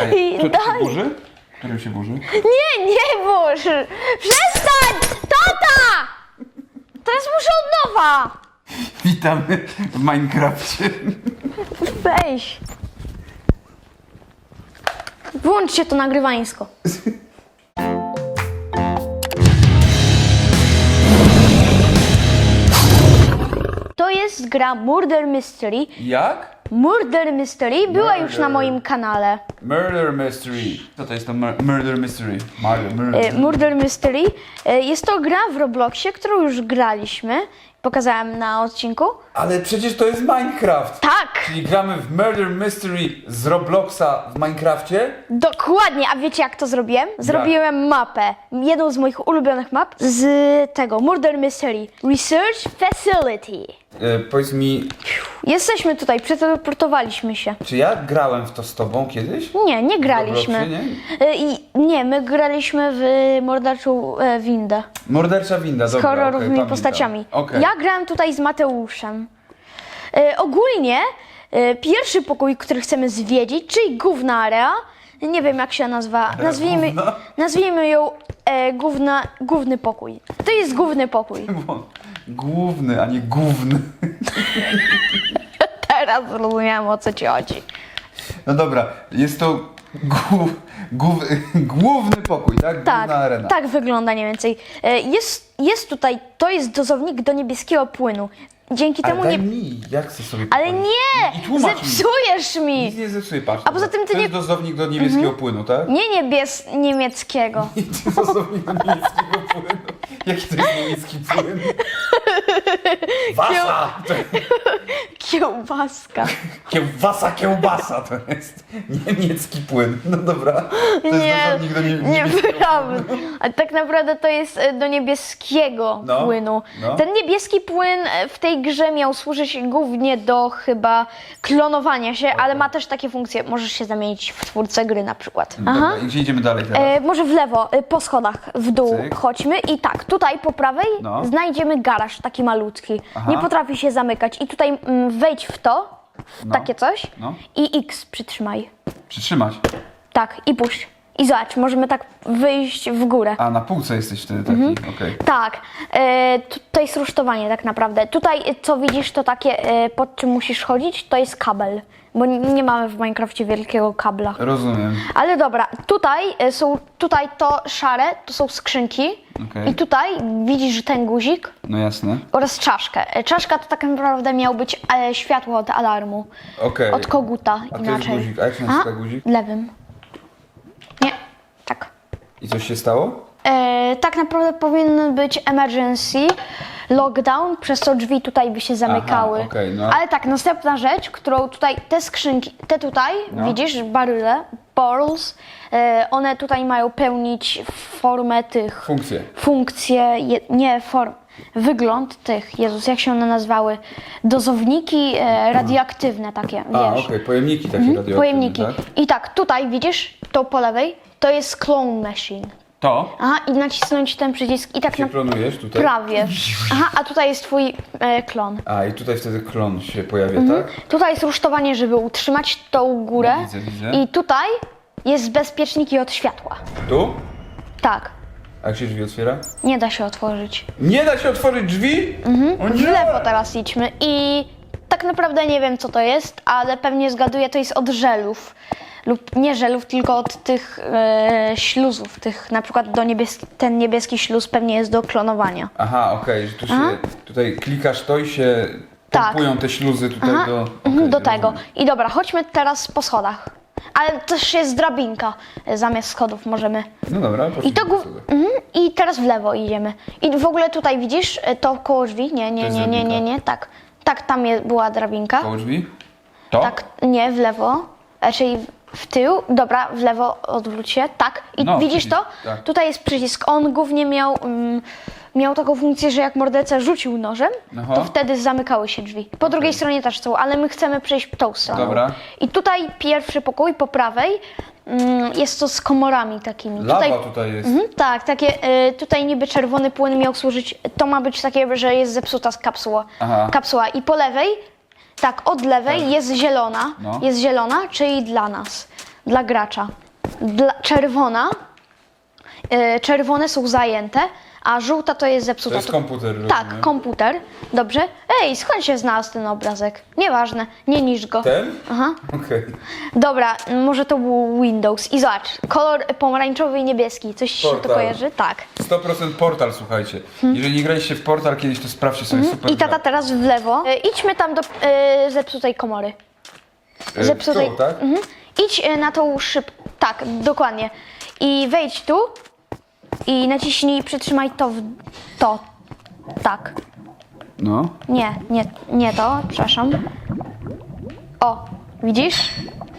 Czekaj, to, to się Daj. burzy? Którym się burzy? Nie, nie burz! Przestań! Tata! Teraz muszę od nowa! Witamy w Minecrafcie. Weź. Włączcie to nagrywańsko. To jest gra Murder Mystery. Jak? Murder Mystery była już na Murder. moim kanale. Murder Mystery. Co to jest to mur- Murder Mystery? Murder, murder. E, Murder Mystery. E, Jest to gra w Robloxie, którą już graliśmy. Pokazałem na odcinku. Ale przecież to jest Minecraft. Tak, Czyli gramy w Murder Mystery z Robloxa w Minecrafcie? dokładnie. A wiecie jak to zrobiłem? Zrobiłem mapę. Jedną z moich ulubionych map z tego Murder Mystery. Research Facility. E, powiedz mi, Jesteśmy tutaj, przeteleportowaliśmy się. czy ja grałem w to z tobą kiedyś? Nie, nie graliśmy. Robloxie, E, I nie, my graliśmy w Morderczą e, Windę. Mordercza winda, z dobra. horrorowymi postaciami. Okej. Ja grałem tutaj z Mateuszem. E, ogólnie e, pierwszy pokój, który chcemy zwiedzić, czyli główna area, nie wiem jak się nazywa, nazwijmy, główna? nazwijmy ją e, główna, główny pokój. To jest główny pokój. Główny, a nie główny. Teraz zrozumiałem o co ci chodzi. No dobra, jest to głów, głów, główny pokój, tak? Tak, Główna arena. tak wygląda mniej więcej. E, jest, jest tutaj, to jest dozownik do niebieskiego płynu. Dzięki Ale temu daj nie... mi, jak chcę sobie Ale nie! I tłumacz mi. Zepsujesz mi! Nic nie zepsuję, patrz. A poza tym ty to nie- jest dozownik do niebieskiego płynu, tak? Nie niebies niemieckiego. Dozownik do niemieckiego płynu. Jaki to jest niemiecki płyn? Wasa! To Kiełbaska. Kiełbasa, kiełbasa to jest niemiecki płyn. No dobra, to jest Nie, dozownik do nie, nie niebieskiego prawda. A tak naprawdę to jest e, do niebieskiego No, płynu. no. Ten niebieski płyn e, w tej grze miał służyć głównie do chyba klonowania się, ale ma też takie funkcje. Możesz się zamienić w twórcę gry na przykład. Aha. Dobra, i gdzie idziemy dalej teraz? E, może w lewo, e, po schodach, w dół Cyk. chodźmy i tak, tutaj po prawej No. znajdziemy garaż taki malutki. Aha. Nie potrafi się zamykać i tutaj mm, wejdź w to, w No. takie coś No. i X przytrzymaj. Przytrzymać. Tak, i puść. I zobacz, możemy tak wyjść w górę. A, na półce jesteś wtedy taki, Mhm. okej. Tak, e, tu- to jest rusztowanie tak naprawdę. Tutaj e, co widzisz, to takie e, pod czym musisz chodzić, to jest kabel. Bo n- nie mamy w Minecrafcie wielkiego kabla. Rozumiem. Ale dobra, tutaj e, są, tutaj to szare, to są skrzynki. Okej. I tutaj widzisz ten guzik No jasne. oraz czaszkę. E, Czaszka to tak naprawdę miał być e, światło od alarmu. Okej. Od koguta A to jest inaczej. guzik. A jak się nazywa guzik? Lewym. I coś się stało? E, tak naprawdę powinien być emergency lockdown, przez co drzwi tutaj by się zamykały. okej, no. Ale tak, następna rzecz, którą tutaj, te skrzynki, te tutaj, No. widzisz, baryle, barrels, e, one tutaj mają pełnić formę tych, Funkcje. funkcje, je, nie form, wygląd tych, Jezus, jak się one nazywały, dozowniki e, radioaktywne takie, A, wiesz. okej, pojemniki takie radioaktywne, Pojemniki. tak? I tak, tutaj widzisz, to po lewej, to jest clone machine. To? Aha, i nacisnąć ten przycisk i tak Się na klonujesz tutaj? prawie. Aha, a tutaj jest twój e, klon. A, i tutaj wtedy klon się pojawia, Mhm. tak? Tutaj jest rusztowanie, żeby utrzymać tą górę. No, widzę, widzę. I tutaj jest bezpieczniki od światła. Tu? Tak, A jak się drzwi otwiera? nie da się otworzyć. Nie da się otworzyć drzwi? Mhm. O W nie! lewo teraz idźmy i tak naprawdę nie wiem co to jest, ale pewnie zgaduję, to jest od żelów. Lub nie żelów, tylko od tych e, śluzów, tych na przykład do niebieski, ten niebieski śluz pewnie jest do klonowania. Aha, okej, że tu się, tutaj klikasz to i się Tak. pompują te śluzy tutaj Aha, do... mhm, okej, do tego. rozumiem. I dobra, chodźmy teraz po schodach. Ale też jest drabinka e, zamiast schodów możemy. No dobra, I to gó- mhm, I teraz w lewo idziemy. I w ogóle tutaj widzisz e, to koło drzwi? Nie, nie, jest nie, nie, nie, drabinka. nie, tak. Tak, tam je, była drabinka. Koło drzwi? To? Tak, nie, w lewo. W tył. Dobra, w lewo odwróć się. Tak. I No, widzisz przycisk, to? tak. Tutaj jest przycisk. On głównie miał, mm, miał taką funkcję, że jak morderca rzucił nożem, Aha. to wtedy zamykały się drzwi. Po drugiej stronie też są, ale my chcemy przejść tą stroną. Dobra. I tutaj pierwszy pokój po prawej mm, jest to z komorami takimi. Lawa tutaj jest. Mhm, tak, takie, y, tutaj niby czerwony płyn miał służyć, to ma być takie, że jest zepsuta z kapsuła. Aha. Kapsuła. I po lewej, tak, od lewej jest zielona, No. jest zielona, czyli dla nas. dla gracza. Dla, czerwona, e, czerwone są zajęte, a żółta to jest zepsuta. To jest komputer, Tak, rozumiem. komputer. Dobrze. Ej, skąd się znalazł ten obrazek? Nieważne, nie niż go. Ten? Aha. Okej. Dobra, może to był Windows. I zobacz, kolor pomarańczowy i niebieski. Coś się to Portal. kojarzy? Tak. 100% portal, słuchajcie. Jeżeli nie graliście w portal kiedyś, to sprawdźcie sobie super Mhm. I tata gra. teraz w lewo. E, idźmy tam do e, zepsutej komory. E, Zepsutej. Tu, tak? Mhm. Idź e, na tą szyb. Tak, dokładnie. I wejdź tu i naciśnij, przytrzymaj to w to. Tak. No. Nie, nie, nie to, przepraszam. O, widzisz?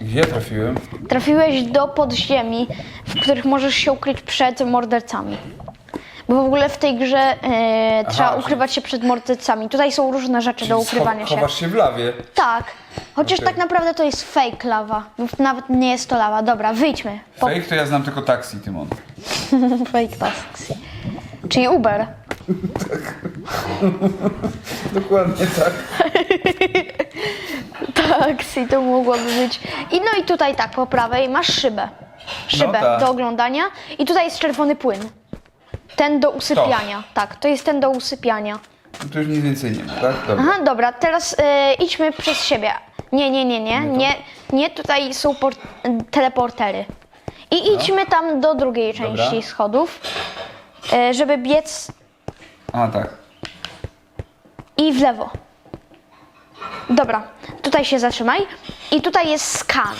Gdzie trafiłem? Trafiłeś do podziemi, w których możesz się ukryć przed mordercami. Bo w ogóle w tej grze e, trzeba ukrywać się przed mordercami. Tutaj są różne rzeczy do ukrywania się. Chowasz się w lawie. Tak. Chociaż Okej. tak naprawdę to jest fake lawa. Nawet nie jest to lawa. Dobra, wyjdźmy. Po... Fake to ja znam tylko taksi, Tymon. fake taxi. Czyli Uber. Dokładnie tak. Taxi to mogłoby być. I no i tutaj tak, po prawej masz szybę. Szybę tak. do oglądania. I tutaj jest czerwony płyn. Ten do usypiania. Tak, to jest ten do usypiania. No to już nic więcej nie ma, tak? Dobra. Aha, dobra, teraz e, idźmy przez siebie. Nie, nie, nie, nie, nie, nie, tutaj są por- teleportery. I idźmy tam do drugiej Dobra. części schodów, e, żeby biec A, tak. i w lewo. Dobra, tutaj się zatrzymaj. I tutaj jest skan.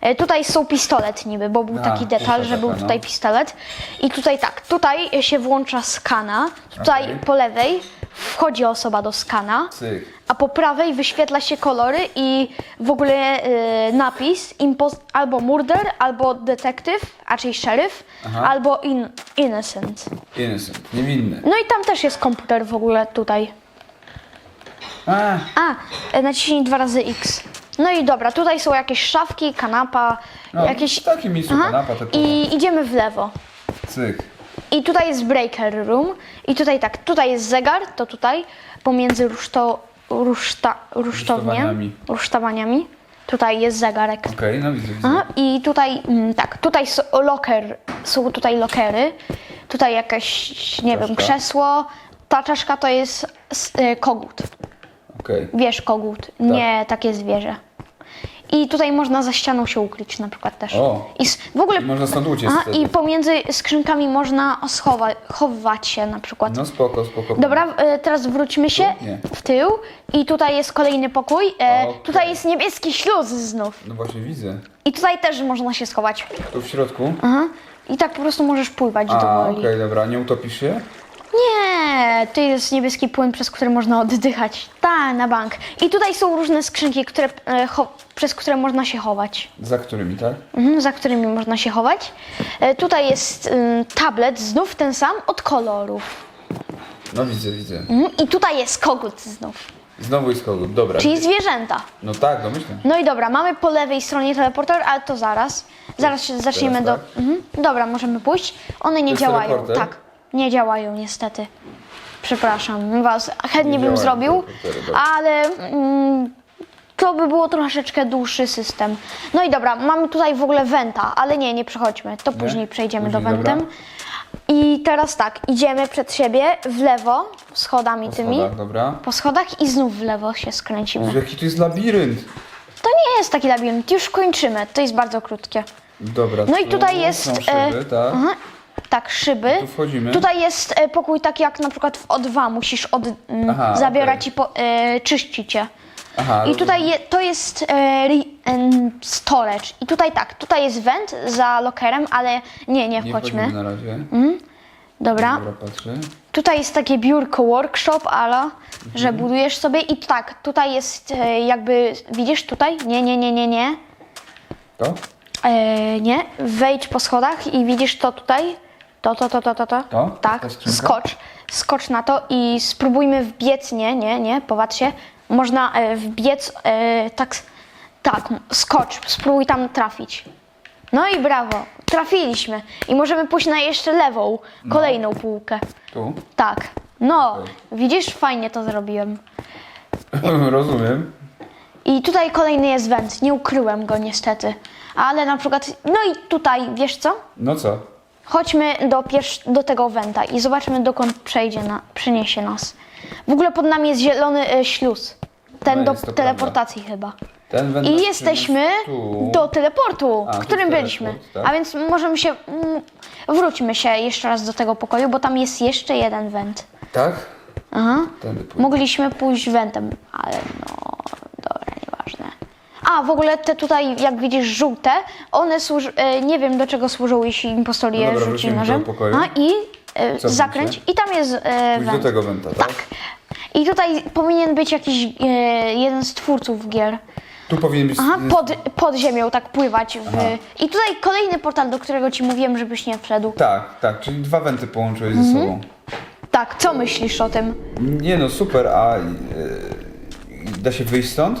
E, Tutaj są pistolet niby, bo był A, taki detal, że był no. tutaj pistolet. I tutaj tak, tutaj się włącza skana. Tutaj Okej. po lewej wchodzi osoba do skana. Cyk. A po prawej wyświetla się kolory i w ogóle y, napis impos- albo murder, albo detektyw, a czyli szeryf, Aha. albo in- innocent. Innocent. Niewinny. No i tam też jest komputer w ogóle tutaj. A, A, e, naciśnij dwa razy X. No i dobra, tutaj są jakieś szafki, kanapa, no, jakieś... w takim miejscu kanapa typowa. I idziemy w lewo. Cyk. I tutaj jest breaker room. I tutaj tak, tutaj jest zegar, to tutaj, pomiędzy ruszto, ruszta, rusztownię, Rusztowaniami. rusztowaniami. Tutaj jest zegarek. Okej, no widzę, widzę. Aha, I tutaj, mm, tak, tutaj są loker, są tutaj lokery. Tutaj jakieś, nie wiem, Czaszka. krzesło. Ta czaszka to jest s- y, kogut. Okej. Wiesz, kogut, nie takie zwierzę. I tutaj można za ścianą się ukryć na przykład też. O. I s- w ogóle. I można stąd uciec Aha, wtedy. I pomiędzy skrzynkami można schować, chować się na przykład. No spoko, spoko. Dobra, e, teraz wróćmy się Tu? Nie. w tył i tutaj jest kolejny pokój. E, Okej. Tutaj jest niebieski śluz znów. No właśnie widzę. I tutaj też można się schować. Tu w środku. Aha. I tak po prostu możesz pływać A, do okej, woli. dobra. Nie utopisz się? Nie, to jest niebieski płyn, przez który można oddychać. Tak, na bank. I tutaj są różne skrzynki, które, e, cho- przez które można się chować. Za którymi, tak? Mhm, za którymi można się chować. E, tutaj jest ym, tablet, znów ten sam, od kolorów. No widzę, widzę. Mhm, I tutaj jest kogut znów, Znowu jest kogut. Dobra. czyli zwierzęta. No tak, domyślę. No i dobra, mamy po lewej stronie teleporter, ale to zaraz. Zaraz się zaczniemy do... tak? Mhm. Dobra, możemy pójść. One nie jest działają, teleporter? tak. Nie działają niestety. Przepraszam was, chętnie Nie bym działają zrobił, dobra. ale mm, to by było troszeczkę dłuższy system. No i dobra, mamy tutaj w ogóle wenta, ale nie, nie przechodźmy, to później przejdziemy Później, do wentem. dobra. I teraz tak, idziemy przed siebie w lewo, schodami Po tymi, schodach, dobra. po schodach i znów w lewo się skręcimy. Jaki tu jest labirynt. To nie jest taki labirynt, już kończymy, to jest bardzo krótkie. Dobra. No i tu tutaj jest. Są szyby, tak. aha, tak, szyby. Tu wchodzimy. Tutaj jest e, pokój taki jak na przykład w O2, musisz od, mm, Aha, zabierać okej. i po, e, czyścić je. Aha, I tutaj je, to jest e, re, em, storage. I tutaj tak, tutaj jest vent za lokerem, ale nie, nie Nie wchodźmy. wchodzimy na razie. Dobra. Dobra, patrzę. Tutaj jest takie biurko workshop, ale Mhm. że budujesz sobie i tak, tutaj jest e, jakby, widzisz tutaj? Nie, nie, nie, nie, nie. To? E, nie, wejdź po schodach i widzisz to tutaj. To, to, to, to, to, to. To? Tak, Ta skrzynka? skocz. Skocz na to i spróbujmy wbiec. Nie, nie, nie, popatrzcie. Można e, wbiec e, tak, tak, skocz, spróbuj tam trafić. No i brawo, trafiliśmy. I możemy pójść na jeszcze lewą, kolejną półkę. Tu? Tak. No, widzisz, fajnie to zrobiłem. Rozumiem. I tutaj kolejny jest węd. Nie ukryłem go niestety. Ale na przykład, no i tutaj, wiesz co? No co? Chodźmy do, do tego węta i zobaczmy dokąd przejdzie, na, przyniesie nas. W ogóle pod nami jest zielony e, śluz. Ten No do jest, to teleportacji chyba. Ten I jesteśmy tu. do teleportu, A, w tu którym teleport, byliśmy. tak. A więc możemy się. mm, Wróćmy się jeszcze raz do tego pokoju, bo tam jest jeszcze jeden węd. Tak? Aha. Tędy pójdę. Mogliśmy pójść wętem, ale no, dobra, nieważne. A, w ogóle te tutaj, jak widzisz, żółte, one służą, e, nie wiem do czego służą, jeśli impostor je No dobra, rzuci wrócimy do nożem. pokoju. A i e, Co zakręć i tam jest e, Pójdź do węd. tego węta, tak? Tak. I tutaj powinien być jakiś e, jeden z twórców gier. Tu powinien być... Aha, pod, pod ziemią tak pływać. W... I tutaj kolejny portal, do którego ci mówiłem, żebyś nie wszedł. Tak, tak, czyli dwa węty połączyłeś Mhm. ze sobą. Tak, co myślisz o tym? Nie no, super, a... e, da się wyjść stąd?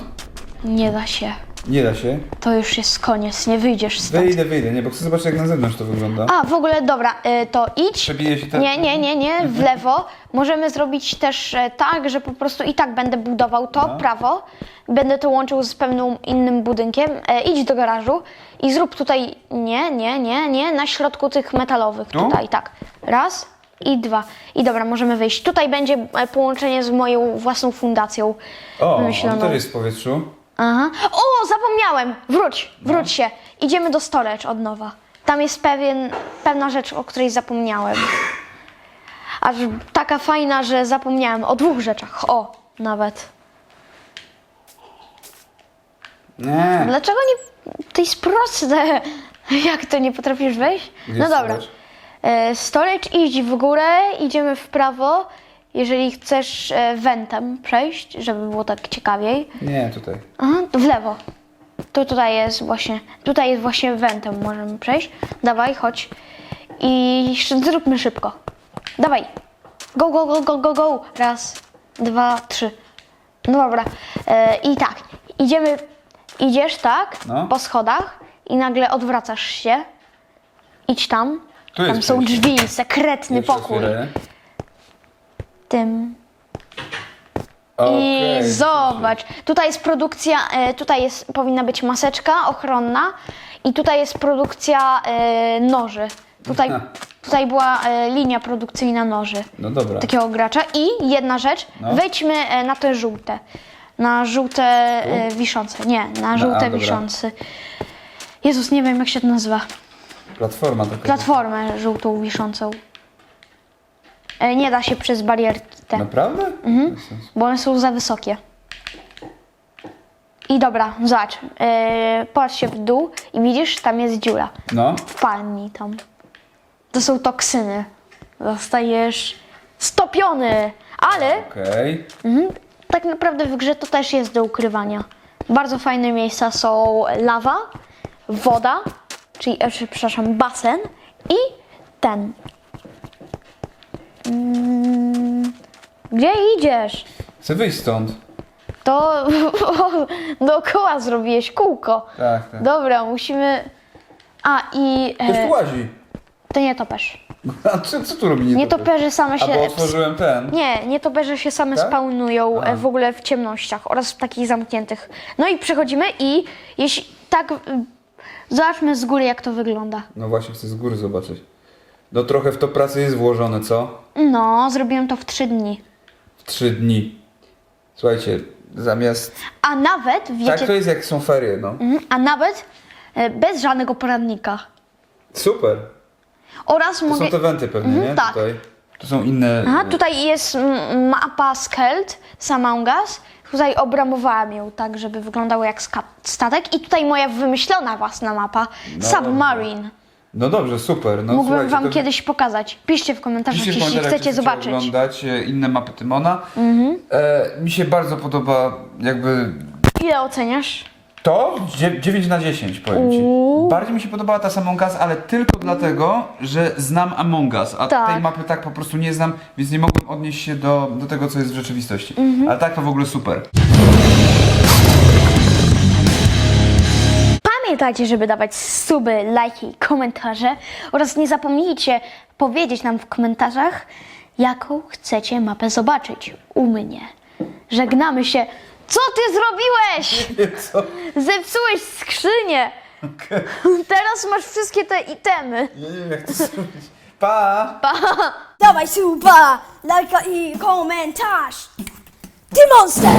Nie da się. Nie da się. To już jest koniec, nie wyjdziesz stąd. Wyjdę, wyjdę, nie, bo chcę zobaczyć jak na zewnątrz to wygląda. A, w ogóle, dobra, y, to idź. Przebije się ten- Nie, nie, nie, nie, w lewo. Możemy zrobić też e, tak, że po prostu i tak będę budował to, No. prawo. Będę to łączył z pewnym innym budynkiem. E, idź do garażu i zrób tutaj, nie, nie, nie, nie, na środku tych metalowych. Tu? Tutaj, tak. Raz i dwa. I dobra, możemy wyjść. Tutaj będzie e, połączenie z moją własną fundacją O, on wymyśloną. też jest w powietrzu. Aha. O, zapomniałem! Wróć, No. wróć się. Idziemy do storage od nowa. Tam jest pewien, pewna rzecz, o której zapomniałem. Aż taka fajna, że zapomniałem o dwóch rzeczach. O, nawet. Nie. Dlaczego nie... To jest proste. Jak to, nie potrafisz wejść? Gdzie no jest dobra. storage? E, Storage idź w górę, idziemy w prawo. Jeżeli chcesz e, wentem przejść, żeby było tak ciekawiej. Nie, tutaj. Aha, w lewo. Tu tutaj jest właśnie, tutaj jest właśnie wentem, możemy przejść. Dawaj, chodź. I sz- zróbmy szybko. Dawaj. Go, go, go, go, go, go. Raz, dwa, trzy. No dobra. E, I tak, idziemy, idziesz tak, No. po schodach i nagle odwracasz się. Idź tam. Tu jest tam są przejście. drzwi, sekretny pokój. otwieranie. Tym Okej. I zobacz, tutaj jest produkcja, e, tutaj jest, powinna być maseczka ochronna i tutaj jest produkcja e, noży. Tutaj, Aha. tutaj była e, linia produkcyjna noży No dobra. takiego gracza. I jedna rzecz, No. wejdźmy e, na te żółte. Na żółte e, wiszące. Nie, na żółte dobra. wiszące. Jezus, nie wiem jak się to nazywa. Platforma taka. Platformę żółtą wiszącą. E, nie da się przez barierki te. Naprawdę? Mhm. bo one są za wysokie. I dobra, zobacz, yy, patrz się w dół i widzisz, tam jest dziura. No. Wpadnij tam. To są toksyny. Zostajesz stopiony, ale Okej. mhm, tak naprawdę w grze to też jest do ukrywania. Bardzo fajne miejsca są lawa, woda, czyli, e, przepraszam, basen i ten. Mm, gdzie idziesz? Chcę wyjść stąd. To dookoła zrobiłeś kółko. Tak, tak. Dobra, musimy. A i. Ktoś tu E, łazi. to nie topesz. A co, co tu robi nie Nietoperze same się. bo otworzyłem ten. Nie, nietoperze się same Tak? spawnują e, w ogóle w ciemnościach oraz w takich zamkniętych. No i przechodzimy i jeśli tak. y, Zobaczmy z góry, jak to wygląda. No właśnie, chcę z góry zobaczyć. No trochę w to pracy jest włożone, co? No, zrobiłem to w trzy dni. W trzy dni. Słuchajcie, zamiast... A nawet, wiecie. Tak to jest jak są ferie, no. Mhm, A nawet e, bez żadnego poradnika. Super. Oraz To mogę. są te wenty pewnie, Mhm, nie? tak. Tutaj. Tu są inne... Aha, tutaj jest mm, mapa Skelt z Among Us. Tutaj obramowałam ją tak, żeby wyglądało jak ska- statek. I tutaj moja wymyślona własna mapa No Submarine. No dobrze, super. No, Mógłbym słuchajcie, wam to- kiedyś pokazać. Piszcie w komentarzach, Piszcie w jeśli komentarzach, chcecie czy zobaczyć. Mhm. oglądać e, inne mapy Tymona. E, mi się bardzo podoba jakby Ile oceniasz? to dzie- 9 na 10 powiem ci. Uuu. Bardziej mi się podobała ta Among Us, ale tylko dlatego, że znam Among Us, a Tak. tej mapy tak po prostu nie znam, więc nie mogłem odnieść się do, do tego, co jest w rzeczywistości. Mhm. Ale tak to w ogóle super. Pamiętajcie, żeby dawać suby, lajki, komentarze oraz nie zapomnijcie powiedzieć nam w komentarzach, jaką chcecie mapę zobaczyć u mnie. Żegnamy się. Co ty zrobiłeś? Co? Zepsułeś skrzynię. Okej. Teraz masz wszystkie te itemy. Ja nie wiem jak to zrobić. Pa! Dawaj suba, lajka i komentarz. Ty monster!